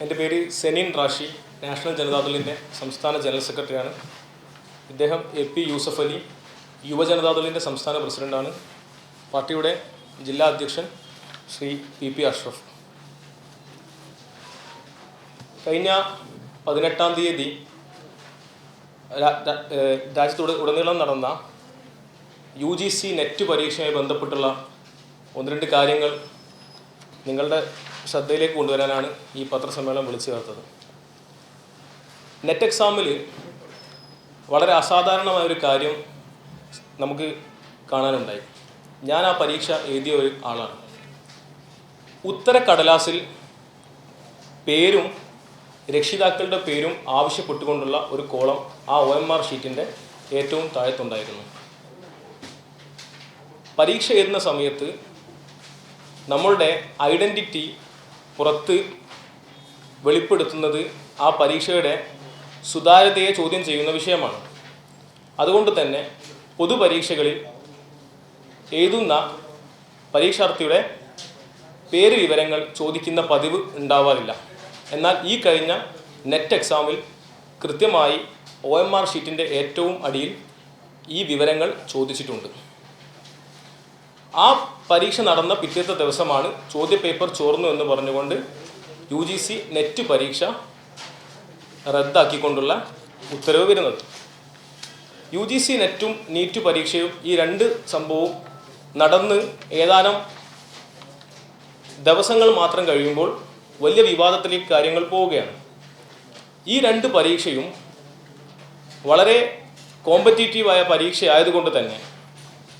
എന്റെ പേര് സെനിൻ റാഷി നാഷണൽ ജനതാദളിന്റെ സംസ്ഥാന ജനറൽ സെക്രട്ടറിയാണ്. ഇദ്ദേഹം എ പി യൂസഫ് അലി യുവജനതാദളിന്റെ സംസ്ഥാന പ്രസിഡന്റാണ് പാർട്ടിയുടെ ജില്ലാ അധ്യക്ഷൻ ശ്രീ പി പി അഷ്റഫ്. കഴിഞ്ഞ പതിനെട്ടാം തീയതി രാ- രാ- രാജ്യത്തുട ഉടനീളം നടന്ന യു ജി സി നെറ്റ് പരീക്ഷയുമായി ബന്ധപ്പെട്ടുള്ള ഒന്ന് രണ്ട് കാര്യങ്ങൾ നിങ്ങളുടെ ശ്രദ്ധയിലേക്ക് കൊണ്ടുവരാനാണ് ഈ പത്രസമ്മേളനം വിളിച്ചു ചേർത്തത്. നെറ്റ് എക്സാമിൽ വളരെ അസാധാരണമായ ഒരു കാര്യം നമുക്ക് കാണാനുണ്ടായി. ഞാൻ ആ പരീക്ഷ എഴുതിയ ഒരു ആളാണ്. ഉത്തരക്കടലാസിൽ പേരും രക്ഷിതാക്കളുടെ പേരും ആവശ്യപ്പെട്ടുകൊണ്ടുള്ള ഒരു കോളം ആ ഒ എം ആർ ഷീറ്റിന്റെ ഏറ്റവും താഴത്തുണ്ടായിരുന്നു. പരീക്ഷ എഴുതുന്ന സമയത്ത് നമ്മളുടെ ഐഡന്റിറ്റി പുറത്ത് വെളിപ്പെടുത്തുന്നത് ആ പരീക്ഷയുടെ സുതാര്യതയെ ചോദ്യം ചെയ്യുന്ന വിഷയമാണ്. അതുകൊണ്ട് തന്നെ പൊതുപരീക്ഷകളിൽ എഴുതുന്ന പരീക്ഷാർത്ഥിയുടെ പേര് വിവരങ്ങൾ ചോദിക്കുന്ന പതിവ് ഉണ്ടാവാറില്ല. എന്നാൽ ഈ കഴിഞ്ഞ നെറ്റ് എക്സാമിൽ കൃത്യമായി ഒ എം ആർ ഷീറ്റിന്റെ ഏറ്റവും അടിയിൽ ഈ വിവരങ്ങൾ ചോദിച്ചിട്ടുണ്ട്. ആ പരീക്ഷ നടന്ന പിറ്റത്തെ ദിവസമാണ് ചോദ്യപേപ്പർ ചോർന്നു എന്ന് പറഞ്ഞുകൊണ്ട് യു ജി സി നെറ്റ് പരീക്ഷ റദ്ദാക്കിക്കൊണ്ടുള്ള ഉത്തരവ് വരുന്നത്. യു ജി സി നെറ്റും നീറ്റ് പരീക്ഷയും ഈ രണ്ട് സംഭവവും നടന്ന് ഏതാനും ദിവസങ്ങൾ മാത്രം കഴിയുമ്പോൾ വലിയ വിവാദത്തിലേക്ക് കാര്യങ്ങൾ പോവുകയാണ്. ഈ രണ്ട് പരീക്ഷയും വളരെ കോമ്പറ്റീറ്റീവായ പരീക്ഷ ആയതുകൊണ്ട് തന്നെ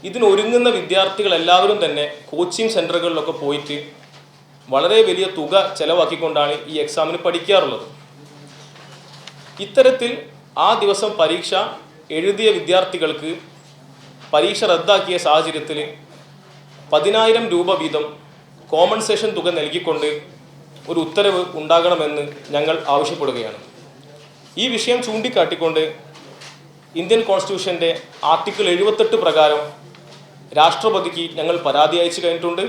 ഇതിനൊരുങ്ങുന്ന വിദ്യാർത്ഥികൾ എല്ലാവരും തന്നെ കോച്ചിങ് സെന്ററുകളിലൊക്കെ പോയിട്ട് വളരെ വലിയ തുക ചെലവാക്കിക്കൊണ്ടാണ് ഈ എക്സാമിന് പഠിക്കാറുള്ളത്. ഇത്തരത്തിൽ ആ ദിവസം പരീക്ഷ എഴുതിയ വിദ്യാർത്ഥികൾക്ക് പരീക്ഷ റദ്ദാക്കിയ സാഹചര്യത്തിൽ പതിനായിരം രൂപ വീതം കോമ്പൻസേഷൻ തുക നൽകിക്കൊണ്ട് ഒരു ഉത്തരവ് ഉണ്ടാകണമെന്ന് ഞങ്ങൾ ആവശ്യപ്പെടുകയാണ്. ഈ വിഷയം ചൂണ്ടിക്കാട്ടിക്കൊണ്ട് ഇന്ത്യൻ കോൺസ്റ്റിറ്റ്യൂഷന്റെ ആർട്ടിക്കിൾ എഴുപത്തെട്ട് പ്രകാരം രാഷ്ട്രപതിക്ക് ഞങ്ങൾ പരാതി അയച്ചു കഴിഞ്ഞിട്ടുണ്ട്.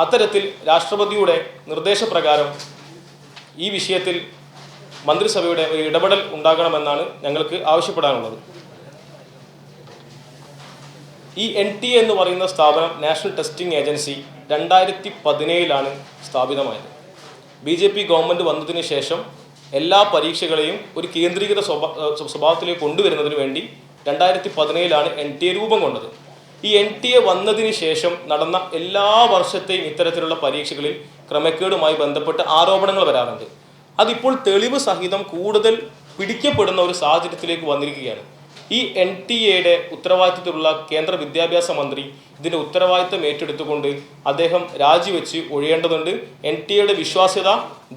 അത്തരത്തിൽ രാഷ്ട്രപതിയുടെ നിർദ്ദേശപ്രകാരം ഈ വിഷയത്തിൽ മന്ത്രിസഭയുടെ ഒരു ഇടപെടൽ ഉണ്ടാകണമെന്നാണ് ഞങ്ങൾക്ക് ആവശ്യപ്പെടാനുള്ളത്. ഈ എൻ ടി എന്ന് പറയുന്ന സ്ഥാപനം നാഷണൽ ടെസ്റ്റിംഗ് ഏജൻസി രണ്ടായിരത്തി പതിനേഴിലാണ് സ്ഥാപിതമായത്. ബി ജെ പി ഗവൺമെന്റ് വന്നതിന് ശേഷം എല്ലാ പരീക്ഷകളെയും ഒരു കേന്ദ്രീകൃത സ്വഭാ- സ്വഭാവത്തിലേക്ക് കൊണ്ടുവരുന്നതിന് വേണ്ടി രണ്ടായിരത്തി പതിനേഴിലാണ് എൻ ടി എ രൂപം കൊണ്ടത്. ഈ എൻ ടി എ വന്നതിന് ശേഷം നടന്ന എല്ലാ വർഷത്തെയും ഇത്തരത്തിലുള്ള പരീക്ഷകളിൽ ക്രമക്കേടുമായി ബന്ധപ്പെട്ട് ആരോപണങ്ങൾ വരാറുണ്ട്. അതിപ്പോൾ തെളിവ് സഹിതം കൂടുതൽ പിടിക്കപ്പെടുന്ന ഒരു സാഹചര്യത്തിലേക്ക് വന്നിരിക്കുകയാണ്. ഈ എൻ ടി എയുടെ ഉത്തരവാദിത്തത്തിലുള്ള കേന്ദ്ര വിദ്യാഭ്യാസ മന്ത്രി ഇതിന്റെ ഉത്തരവാദിത്തം ഏറ്റെടുത്തുകൊണ്ട് അദ്ദേഹം രാജിവെച്ച് ഒഴിയേണ്ടതുണ്ട്. എൻ ടി എയുടെ വിശ്വാസ്യത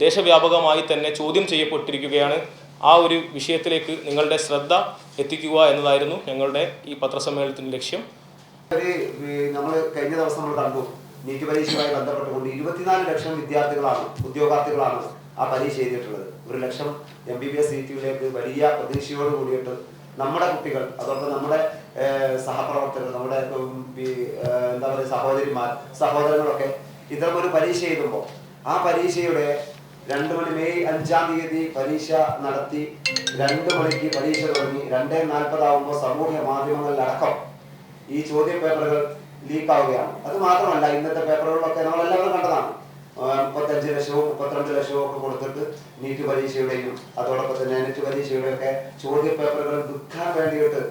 ദേശവ്യാപകമായി തന്നെ ചോദ്യം ചെയ്യപ്പെട്ടിരിക്കുകയാണ്. ആ ഒരു വിഷയത്തിലേക്ക് നിങ്ങളുടെ ശ്രദ്ധ എത്തിക്കുക എന്നതായിരുന്നു ഞങ്ങളുടെ ഈ പത്രസമ്മേളനത്തിന്റെ ലക്ഷ്യം. നമ്മൾ കഴിഞ്ഞ ദിവസം നമ്മൾ കണ്ടു. നീറ്റ് പരീക്ഷയുമായി ബന്ധപ്പെട്ടുകൊണ്ട് ഇരുപത്തിനാല് ലക്ഷം വിദ്യാർത്ഥികളാണ് ഉദ്യോഗാർത്ഥികളാണ് ആ പരീക്ഷ എഴുതിയിട്ടുള്ളത്. ഒരു lakh M B B S സീറ്റുകളിലേക്ക് വലിയ പ്രതീക്ഷയോട് കൂടിയിട്ട് നമ്മുടെ കുട്ടികൾ അതോടൊപ്പം നമ്മുടെ സഹപ്രവർത്തകർ നമ്മുടെ എന്താ പറയുക സഹോദരിമാർ സഹോദരങ്ങളൊക്കെ ഇത്തരം ഒരു പരീക്ഷ എഴുതുമ്പോൾ ആ പരീക്ഷയുടെ രണ്ട് മണി മെയ് അഞ്ചാം തീയതി പരീക്ഷ നടത്തി രണ്ട് മണിക്ക് പരീക്ഷ തുടങ്ങി. രണ്ടേ നാൽപ്പതാവുമ്പോൾ സമൂഹ മാധ്യമങ്ങളിലടക്കം ഈ ചോദ്യ പേപ്പറുകൾ ലീക്ക് ആവുകയാണ് അത് മാത്രമല്ല ഇന്നത്തെ പേപ്പറുകളൊക്കെ നമ്മൾ എല്ലാവരും കണ്ടതാണ്. മുപ്പത്തഞ്ച് ലക്ഷവും മുപ്പത്തിരണ്ട് ലക്ഷവും ഒക്കെ കൊടുത്തിട്ട് നീറ്റ് പരീക്ഷയുടെയും അതോടൊപ്പം തന്നെ നെറ്റ് പരീക്ഷയുടെയും ഒക്കെ ചോദ്യ പേപ്പറുകൾ വിൽക്കാൻ വേണ്ടിയിട്ട്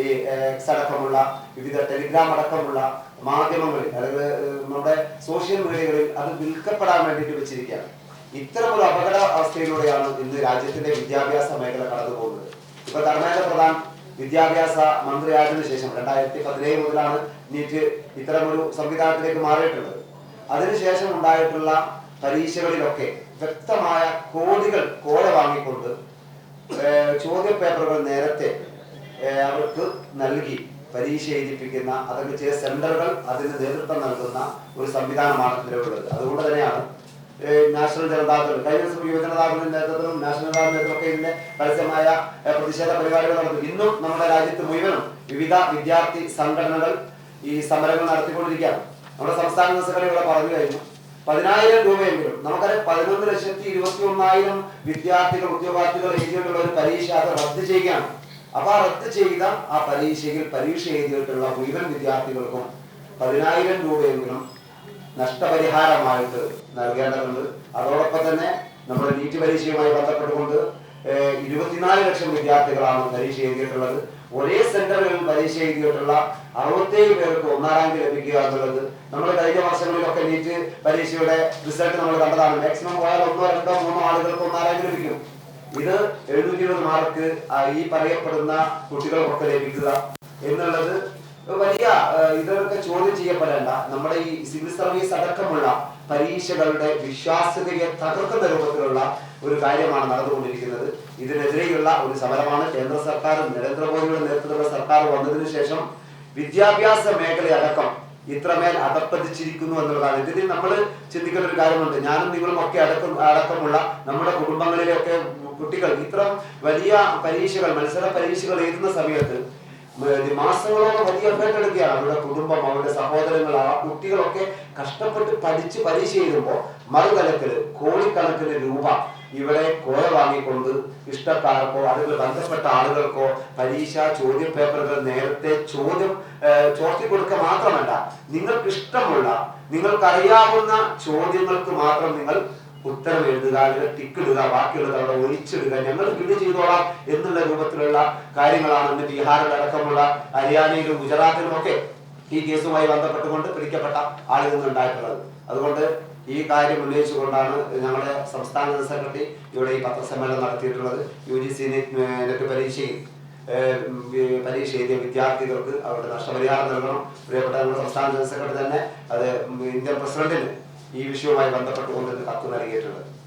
ഈ എക്സ് അടക്കമുള്ള വിവിധ ടെലിഗ്രാം അടക്കമുള്ള മാധ്യമങ്ങളിൽ അല്ലെങ്കിൽ നമ്മുടെ സോഷ്യൽ മീഡിയകളിൽ അത് വിൽക്കപ്പെടാൻ വേണ്ടിയിട്ട് വെച്ചിരിക്കുകയാണ്. ഇത്തരം ഒരു അപകട അവസ്ഥയിലൂടെയാണ് ഇന്ന് രാജ്യത്തിന്റെ വിദ്യാഭ്യാസ മേഖല കടന്നു പോകുന്നത് ഇപ്പൊ ധർമ്മേന്ദ്ര പ്രധാൻ വിദ്യാഭ്യാസ മന്ത്രിയായതിനു ശേഷം രണ്ടായിരത്തി പതിനേഴ് മുതലാണ് നീറ്റ് ഇത്തരമൊരു സംവിധാനത്തിലേക്ക് മാറിയിട്ടുള്ളത്. അതിനുശേഷം ഉണ്ടായിട്ടുള്ള പരീക്ഷകളിലൊക്കെ വ്യക്തമായ കോടികൾ കോഴ വാങ്ങിക്കൊണ്ട് ചോദ്യപേപ്പറുകൾ ചോദ്യ പേപ്പറുകൾ നേരത്തെ അവർക്ക് നൽകി പരീക്ഷ എഴുതിപ്പിക്കുന്ന അതൊക്കെ ചില സെന്ററുകൾ അതിന് നേതൃത്വം നൽകുന്ന ഒരു സംവിധാനമാണ് നിലവിലുള്ളത് അതുകൊണ്ട് തന്നെയാണ് നാഷണൽ ജനതാദൾ കഴിഞ്ഞ യുവജനതാദളിന്റെ നേതൃത്വത്തിലും നാഷണൽ ജനതാദൾ നേതൃത്വമൊക്കെ ഇതിന്റെ പരസ്യമായ പ്രതിഷേധ പരിപാടികൾ നടത്തും. ഇന്നും നമ്മുടെ രാജ്യത്ത് മുഴുവനും വിവിധ വിദ്യാർത്ഥി സംഘടനകൾ ഈ സമരങ്ങൾ നടത്തിക്കൊണ്ടിരിക്കുകയാണ്. നമ്മുടെ സംസ്ഥാന ദിവസങ്ങളിൽ ഇവിടെ പറഞ്ഞു കഴിഞ്ഞു. പതിനായിരം രൂപയെങ്കിലും നമുക്കറിയാം പതിനൊന്ന് ലക്ഷത്തി ഇരുപത്തി ഒന്നായിരം വിദ്യാർത്ഥികൾ ഉദ്യോഗാർത്ഥികൾ എഴുതിയിട്ടുള്ള ഒരു പരീക്ഷ അത് റദ്ദ് ചെയ്യുകയാണ്. അപ്പൊ ആ റദ്ദ് ചെയ്ത ആ പരീക്ഷയിൽ പരീക്ഷ എഴുതിയിട്ടുള്ള മുഴുവൻ വിദ്യാർത്ഥികൾക്കും പതിനായിരം രൂപയെങ്കിലും നഷ്ടപരിഹാരമായിട്ട് നൽകേണ്ടതുണ്ട്. അതോടൊപ്പം തന്നെ നമ്മുടെ നീറ്റ് പരീക്ഷയുമായി ബന്ധപ്പെട്ടുകൊണ്ട് ഇരുപത്തിനാല് ലക്ഷം വിദ്യാർത്ഥികളാണ് പരീക്ഷ എഴുതിയിട്ടുള്ളത്. ഒരേ സെന്ററുകളിൽ പരീക്ഷ എഴുതിയിട്ടുള്ള അറുപത്തേഴ് പേർക്ക് ഒന്നാം റാങ്ക് ലഭിക്കുക എന്നുള്ളത് നമ്മൾ കഴിഞ്ഞ വർഷങ്ങളിലൊക്കെ നീറ്റ് പരീക്ഷയുടെ റിസൾട്ട് നമ്മൾ കണ്ടതാണ്. മാക്സിമം പോയാൽ ഒന്നോ രണ്ടോ മൂന്നോ ആളുകൾക്ക് ഒന്നാം റാങ്ക് ലഭിക്കും. ഇത് എഴുന്നൂറ്റി ഇരുപത് മാർക്ക് ഈ പറയപ്പെടുന്ന കുട്ടികൾക്കൊക്കെ ലഭിക്കുക എന്നുള്ളത് വലിയ ഇതൊക്കെ ചോദ്യം ചെയ്യപ്പെടേണ്ട. നമ്മുടെ ഈ സിവിൽ സർവീസ് അടക്കമുള്ള പരീക്ഷകളുടെ വിശ്വാസ്യതയെ തകർക്കുന്ന രൂപത്തിലുള്ള ഒരു കാര്യമാണ് നടന്നുകൊണ്ടിരിക്കുന്നത്. ഇതിനെതിരെയുള്ള ഒരു സമരമാണ് കേന്ദ്ര സർക്കാർ നരേന്ദ്രമോദിയുടെ നേതൃത്വത്തിലുള്ള സർക്കാർ വന്നതിന് ശേഷം വിദ്യാഭ്യാസ മേഖലയടക്കം ഇത്രമേൽ അകപ്പതിച്ചിരിക്കുന്നു എന്നുള്ളതാണ്. ഇതിന് നമ്മൾ ചിന്തിക്കുന്ന ഒരു കാര്യമുണ്ട്. ഞാനും നിങ്ങളും ഒക്കെ അടക്കം അടക്കമുള്ള നമ്മുടെ കുടുംബങ്ങളിലെയൊക്കെ കുട്ടികൾ ഇത്ര വലിയ പരീക്ഷകൾ മത്സര പരീക്ഷകൾ എഴുതുന്ന സമയത്ത് മാസങ്ങളോളം വലിയ എഫേർട്ട് എടുക്കുകയാണ്. അവരുടെ കുടുംബം അവരുടെ സഹോദരങ്ങൾ ആ കുട്ടികളൊക്കെ കഷ്ടപ്പെട്ട് പഠിച്ച് പരീക്ഷ എഴുതുമ്പോൾ മറുകലക്കിൽ കോടിക്കണക്കിന് രൂപ ഇവിടെ കോയ വാങ്ങിക്കൊണ്ട് ഇഷ്ടക്കാർക്കോ അതുപോലെ ബന്ധപ്പെട്ട ആളുകൾക്കോ പരീക്ഷ ചോദ്യ പേപ്പറുകൾ നേരത്തെ ചോദ്യം ചോർത്തി കൊടുക്കുക മാത്രമല്ല നിങ്ങൾക്ക് ഇഷ്ടമുള്ള നിങ്ങൾക്കറിയാവുന്ന ചോദ്യങ്ങൾക്ക് മാത്രം നിങ്ങൾ ഉത്തരം എഴുതുക അല്ലെങ്കിൽ ടിക്കിടുക ബാക്കിയുള്ളത് അവിടെ ഞങ്ങൾ ഫില്ല് ചെയ്തോളാം എന്നുള്ള രൂപത്തിലുള്ള കാര്യങ്ങളാണ് ഇന്ന് ബീഹാറിലടക്കമുള്ള ഹരിയാനയിലും ഗുജറാത്തിലും ഒക്കെ ഈ കേസുമായി ബന്ധപ്പെട്ടുകൊണ്ട് പിടിക്കപ്പെട്ട ആളുകൾ ഉണ്ടായിട്ടുള്ളത്. അതുകൊണ്ട് ഈ കാര്യം ഉന്നയിച്ചുകൊണ്ടാണ് ഞങ്ങളുടെ സംസ്ഥാന സെക്രട്ടറി ഇവിടെ ഈ പത്രസമ്മേളനം നടത്തിയിട്ടുള്ളത്. യു ജി സി നെറ്റ് പരീക്ഷയിൽ പരീക്ഷ എഴുതിയ വിദ്യാർത്ഥികൾക്ക് അവരുടെ നഷ്ടപരിഹാരം നൽകണം. പ്രിയപ്പെട്ട നമ്മുടെ സംസ്ഥാന ജനറൽ സെക്രട്ടറി തന്നെ അത് ഇന്ത്യൻ പ്രസിഡന്റിന് ഈ വിഷയവുമായി ബന്ധപ്പെട്ടുകൊണ്ട് കത്ത് നൽകിയിട്ടുണ്ട്